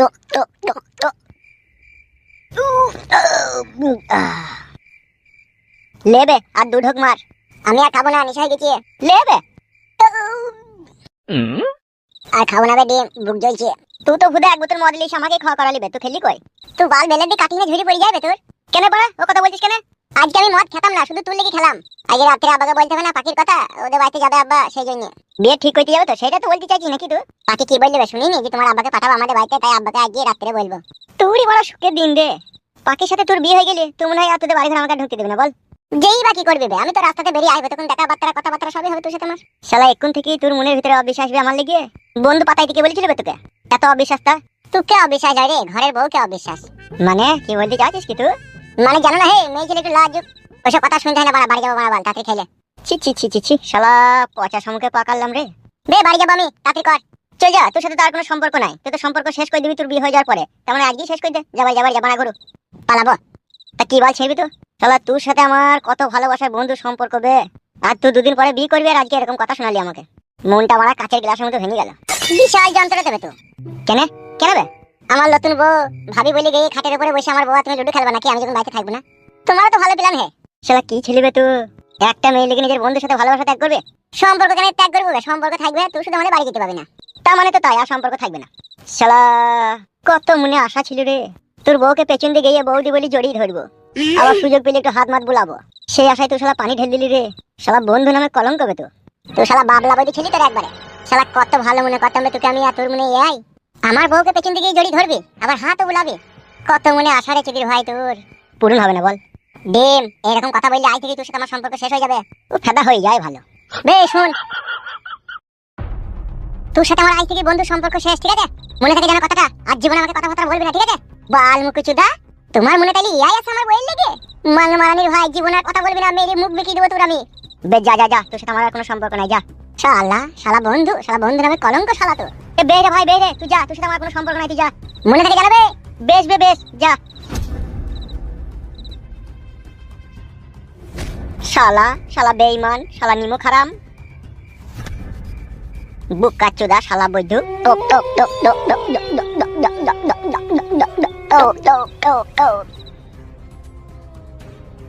টক টক টক টক। লেবে আর মার। আমি আর খাব না নিশা গেছি লেবে! আর খাব না বুক জ্বলছে। তুই তো খুদে এক বোতল মদ লিস আমাকে খাওয়া করালি বে তুই খেলি কই? তুই বাল বেলে দিয়ে কাটিয়ে ঝুড়ি পড়ে যাবে তোর। কেন পড়া ও কথা বলছিস কেন? আজকে আমি মদ খেতাম না শুধু তুই লেগে খেলাম। আজকে রাত্রে আব্বাকে বলতে হবে না পাখির কথা, ওদের বাড়িতে যাবে আব্বা সেই জন্য। বিয়ে ঠিক করতে যাবে তো, সেটা তো বলতে চাইছি নাকি তুই? পাখি কি বলবে শুনিনি যে তোমার আব্বাকে পাঠাবো আমাদের বাড়িতে, তাই আব্বাকে আজকে রাত্রে বলব। তুই বড় সুখের দিন রে। পাখির সাথে তোর বিয়ে হয়ে গেলে তুই মনে হয় তোদের বাড়ি আমাকে ঢুকতে দেবে না, বল। যেই বা কি করবে বে? আমি তো রাস্তাতে বেরিয়ে আইবো তখন দেখা বার্তা কথাবার্তা সবই হবে তোর সাথে আমার। শালা এখন থেকে তোর মনের ভিতরে অবিশ্বাস আমার লেগে। বন্ধু পাতাই থেকে বলেছিল বে তোকে? এত অবিশ্বাসটা তুই কে অবিশ্বাস হয় রে? ঘরের বউ কে অবিশ্বাস। মানে কি বলতে চাচ্ছিস কি তুই? মানে জানো না হে, মেয়ে ছেলে একটু লাজ ওসব কথা শুনতে হয় না বাড়ি যাব বাড়া, বাল তাড়াতাড়ি খেলে ছি ছি ছি ছি ছি শালা পচা সম্মুখে পাকালাম রে। বে বাড়ি যাব আমি তাড়াতাড়ি কর। চল যা তোর সাথে তার কোনো সম্পর্ক নাই। তুই তো সম্পর্ক শেষ করে দিবি তোর বিয়ে হয়ে যাওয়ার পরে। তার মানে আজকেই শেষ করে দে। যাবার যাবার যাবা না করু পালাবো। তা কি বল ছেড়বি তো। শালা তোর সাথে আমার কত ভালোবাসার বন্ধু সম্পর্ক বে। আর তুই দুদিন পরে বিয়ে করবি আর আজকে এরকম কথা শোনালি আমাকে। মনটা আমার কাঁচের গ্লাসের মতো ভেঙে গেল। বিশাল যন্ত্রণা দেবে তো। কেন? কেন বে? আমার নতুন বউ ভাবি বলে গিয়ে খাটের উপরে বসে আমার বউ তুমি লুডো খেলবে নাকি? আমি যখন বাড়িতে থাকব না। তোমারও তো ভালো প্ল্যান হে। শালা কি ছেলিবে তুই একটা মেয়ে লেগে নিজের বন্ধুর সাথে ভালোবাসা ত্যাগ করবে? সম্পর্ক কেন ত্যাগ করব বে? সম্পর্ক থাকবে তুই শুধু আমাদের বাড়ি যেতে পারবি না। তার মানে তো তাই, আর সম্পর্ক থাকবে না। শালা, কত মনে আশা ছিল রে। তোর বউকে পেছন দিয়ে গিয়ে বৌদি বলি জড়িয়ে ধরবো। আবার সুযোগ পেলে একটু হাত মাত বুলাবো। সেই আশায় তুই শালা পানি ঢেল দিলি রে। শালা বন্ধু নামে কলঙ্ক বে তো। তুই শালা বাবলা বৌদি ছিলি তোর একবারে। শালা কত ভালো মনে করতাম তোকে আমি, আর তোর মনে এই আমার বউকে পেছন দিকে জড়িয়ে ধরবি, আবার হাতও বুলাবি। কত মনে আশা রে চিদির ভাই তোর। পূরণ হবে না বল। ডিম, এরকম কথা বললে আই থেকে তোর সাথে আমার সম্পর্ক শেষ হয়ে যাবে। ও ফেদা হয়ে যায় ভালো। বে, শোন। তোর সাথে আমার আই থেকে বন্ধু সম্পর্ক শেষ, ঠিক আছে? মনে থাকে যেন কথাটা? আর জীবনে আমাকে কথাবার্তা বলবি না, ঠিক আছে? বাল মুকুচুদা তোমার মনে তাইলে ইয়াই আছে আমার বইয়ের লেগে? মাল মারানির ভাই জীবনে আর কথা বলবি না মেরে মুখ বিকিয়ে দেবো তোর আমি। বে, যা যা যা, তোর সাথে আমার কোনো সম্পর্ক নাই, যা। শালা শালা বন্ধু শালা বন্ধু নামে কলঙ্ক শালা তো এ, বে রে ভাই, বে রে, তুই যা, তোর সাথে আমার কোনো সম্পর্ক নাই, তুই যা। মনে থাকে জানাবে বেশ, বে, বেশ, যা। শালা শালা বেঈমান শালা নিমো খারাম বুক চোদা শালা বৈধু টক টক টক টক টক টক টক টক টক টক টক টক টক টক